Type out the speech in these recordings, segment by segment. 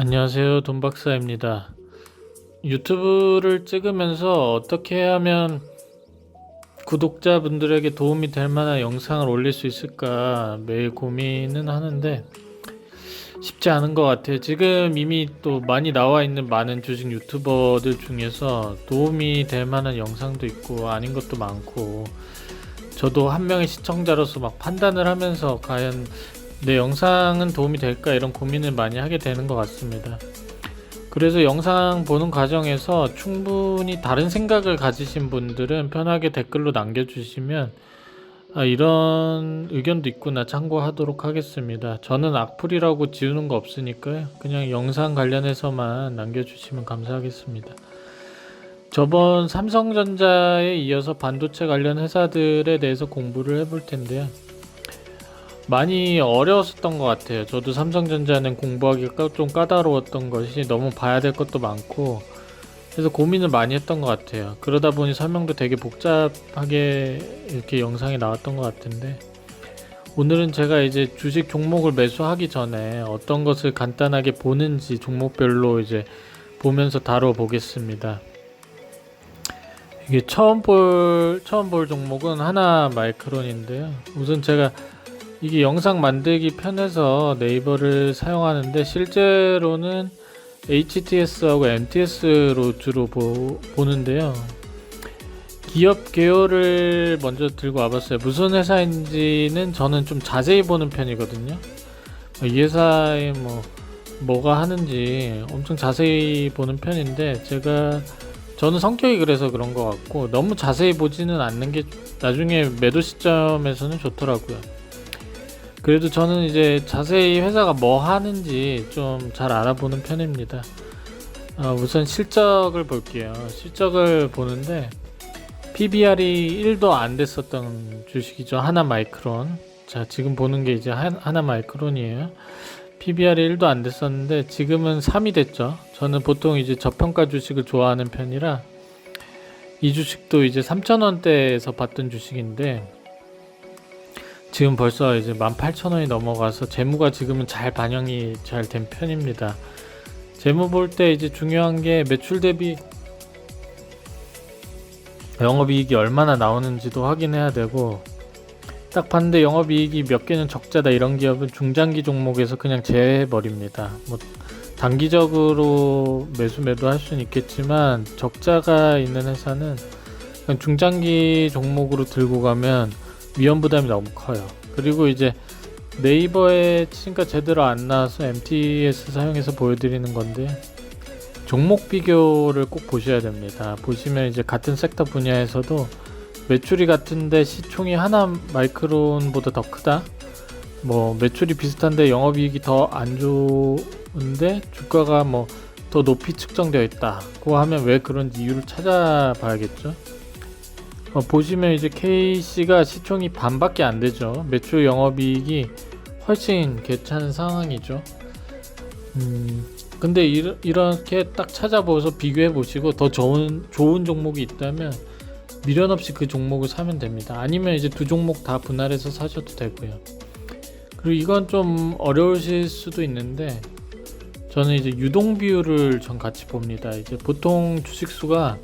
안녕하세요. 돈박사입니다. 유튜브를 찍으면서 어떻게 하면 구독자분들에게 도움이 될 만한 영상을 올릴 수 있을까 매일 고민은 하는데 쉽지 않은 것 같아요. 지금 이미 또 많이 나와 있는 많은 주식 유튜버들 중에서 도움이 될 만한 영상도 있고 아닌 것도 많고 저도 한 명의 시청자로서 막 판단을 하면서 과연 내 영상은 도움이 될까 이런 고민을 많이 하게 되는 것 같습니다. 그래서 영상 보는 과정에서 충분히 다른 생각을 가지신 분들은 편하게 댓글로 남겨주시면 아, 이런 의견도 있구나 참고하도록 하겠습니다. 저는 악플이라고 지우는 거 없으니까요. 그냥 영상 관련해서만 남겨주시면 감사하겠습니다. 저번 삼성전자에 이어서 반도체 관련 회사들에 대해서 공부를 해볼 텐데요. 많이 어려웠었던 것 같아요. 저도 삼성전자는 공부하기가 좀 까다로웠던 것이 너무 봐야 될 것도 많고 그래서 고민을 많이 했던 것 같아요. 그러다 보니 설명도 되게 복잡하게 이렇게 영상이 나왔던 것 같은데 오늘은 제가 이제 주식 종목을 매수하기 전에 어떤 것을 간단하게 보는지 종목별로 이제 보면서 다뤄 보겠습니다. 이게 처음 볼 처음 볼 종목은 하나 마이크론인데요. 우선 제가 이게 영상 만들기 편해서 네이버를 사용하는데 실제로는 HTS하고 MTS로 주로 보, 보는데요. 기업 개요를 먼저 들고 와봤어요. 무슨 회사인지는 저는 좀 자세히 보는 편이거든요. 이 회사에 뭐 뭐가 하는지 엄청 자세히 보는 편인데 제가 저는 성격이 그래서 그런 것 같고 너무 자세히 보지는 않는 게 나중에 매도 시점에서는 좋더라고요. 그래도 저는 이제 자세히 회사가 뭐 하는지 좀 잘 알아보는 편입니다. 어, 우선 실적을 볼게요. 실적을 보는데 PBR이 1도 안 됐었던 주식이죠. 하나 마이크론. 자, 지금 보는 게 이제 한- 하나 마이크론이에요. PBR이 1도 안 됐었는데 지금은 3이 됐죠. 저는 보통 이제 저평가 주식을 좋아하는 편이라 이 주식도 이제 3,000원대에서 봤던 주식인데 지금 벌써 이제 18,000원이 넘어가서 재무가 지금은 잘 반영이 잘 된 편입니다. 재무 볼 때 이제 중요한 게 매출 대비 영업이익이 얼마나 나오는지도 확인해야 되고 딱 봤는데 영업이익이 몇 개는 적자다 이런 기업은 중장기 종목에서 그냥 제외해 버립니다. 뭐 단기적으로 매수 매도할 수는 있겠지만 적자가 있는 회사는 중장기 종목으로 들고 가면 위험 부담이 너무 커요. 그리고 이제 네이버에 치니까 제대로 안 나와서 MTS 사용해서 보여드리는 건데 종목 비교를 꼭 보셔야 됩니다. 보시면 이제 같은 섹터 분야에서도 매출이 같은데 시총이 하나 마이크론보다 더 크다. 뭐 매출이 비슷한데 영업이익이 더 안 좋은데 주가가 뭐 더 높이 측정되어 있다. 고 하면 왜 그런지 이유를 찾아봐야겠죠. 어, 보시면 이제 KC가 시총이 반밖에 안 되죠. 매출 영업이익이 훨씬 괜찮은 상황이죠. 음, 근데 이, 이렇 게 딱 찾아보서 비교해 보시고 더 좋은 좋은 종목이 있다면 미련 없이 그 종목을 사면 됩니다. 아니면 이제 두 종목 다 분할해서 사셔도 되고요. 그리고 이건 좀 어려우실 수도 있는데 저는 이제 유동 비율을 전 같이 봅니다. 이제 보통 주식수가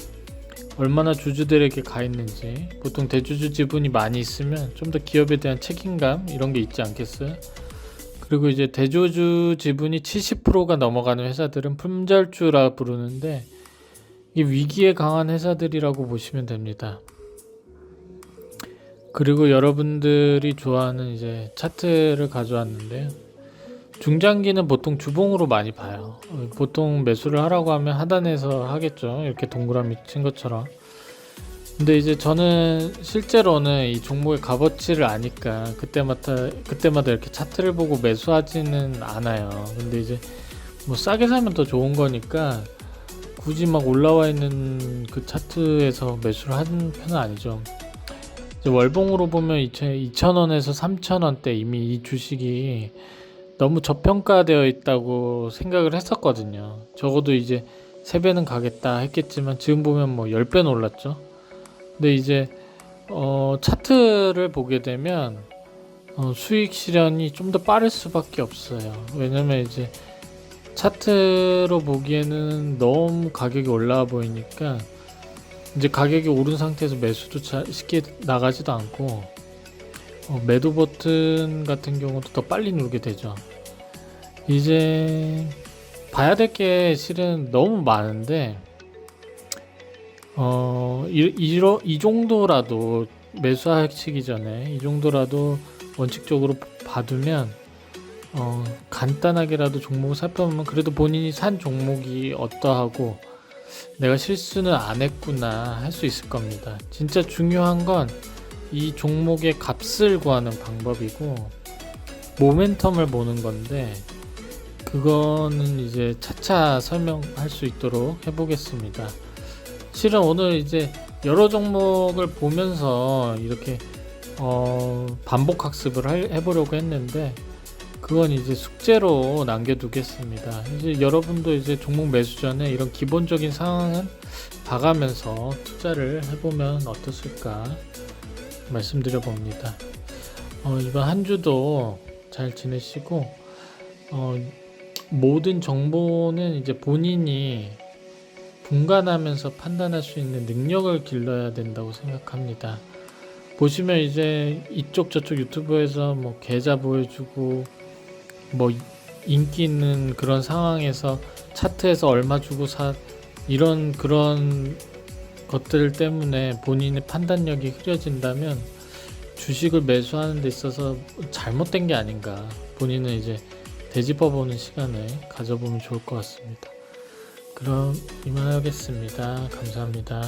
얼마나 주주들에게 가 있는지 보통 대주주 지분이 많이 있으면 좀 더 기업에 대한 책임감 이런 게 있지 않겠어요? 그리고 이제 대주주 지분이 70%가 넘어가는 회사들은 품절주라 부르는데 이 위기에 강한 회사들이라고 보시면 됩니다. 그리고 여러분들이 좋아하는 이제 차트를 가져왔는데요. 중장기는 보통 주봉으로 많이 봐요. 어, 보통 매수를 하라고 하면 하단에서 하겠죠. 이렇게 동그라미 친 것처럼. 근데 이제 저는 실제로는 이 종목의 값어치를 아니까 그때마다 그때마다 이렇게 차트를 보고 매수하지는 않아요. 근데 이제 뭐 싸게 사면 더 좋은 거니까 굳이 막 올라와 있는 그 차트에서 매수를 하는 편은 아니죠. 월봉으로 보면 2,000원에서 3,000원대 이미 이 주식이 너무 저평가되어 있다고 생각을 했었거든요. 적어도 이제 3배는 가겠다 했겠지만 지금 보면 뭐 10배는 올랐죠. 근데 이제 어, 차트를 보게 되면 어, 수익 실현이 좀 더 빠를 수밖에 없어요. 왜냐면 이제 차트로 보기에는 너무 가격이 올라와 보이니까 이제 가격이 오른 상태에서 매수도 자- 쉽게 나가지도 않고 어, 매도 버튼 같은 경우도 더 빨리 누르게 되죠. 이제 봐야 될 게 실은 너무 많은데 어, 이, 이러, 이 정도라도 매수하시기 전에 이 정도라도 원칙적으로 봐두면 어, 간단하게라도 종목을 살펴보면 그래도 본인이 산 종목이 어떠하고 내가 실수는 안 했구나 할 수 있을 겁니다. 진짜 중요한 건 이 종목의 값을 구하는 방법이고 모멘텀을 보는 건데 그거는 이제 차차 설명할 수 있도록 해보겠습니다. 실은 오늘 이제 여러 종목을 보면서 이렇게 어, 반복 학습을 할- 해보려고 했는데 그건 이제 숙제로 남겨두겠습니다. 이제 여러분도 이제 종목 매수 전에 이런 기본적인 상황은 봐가면서 투자를 해보면 어떻을까 말씀드려 봅니다. 어, 이번 한 주도 잘 지내시고 어, 모든 정보는 이제 본인이 분간하면서 판단할 수 있는 능력을 길러야 된다고 생각합니다. 보시면 이제 이쪽 저쪽 유튜브에서 뭐 계좌 보여주고 뭐 인기 있는 그런 상황에서 차트에서 얼마 주고 사 이런 그런 것들 때문에 본인의 판단력이 흐려진다면 주식을 매수하는 데 있어서 잘못된 게 아닌가 본인은 이제 되짚어 보는 시간을 가져보면 좋을 것 같습니다. 그럼 이만하겠습니다. 감사합니다.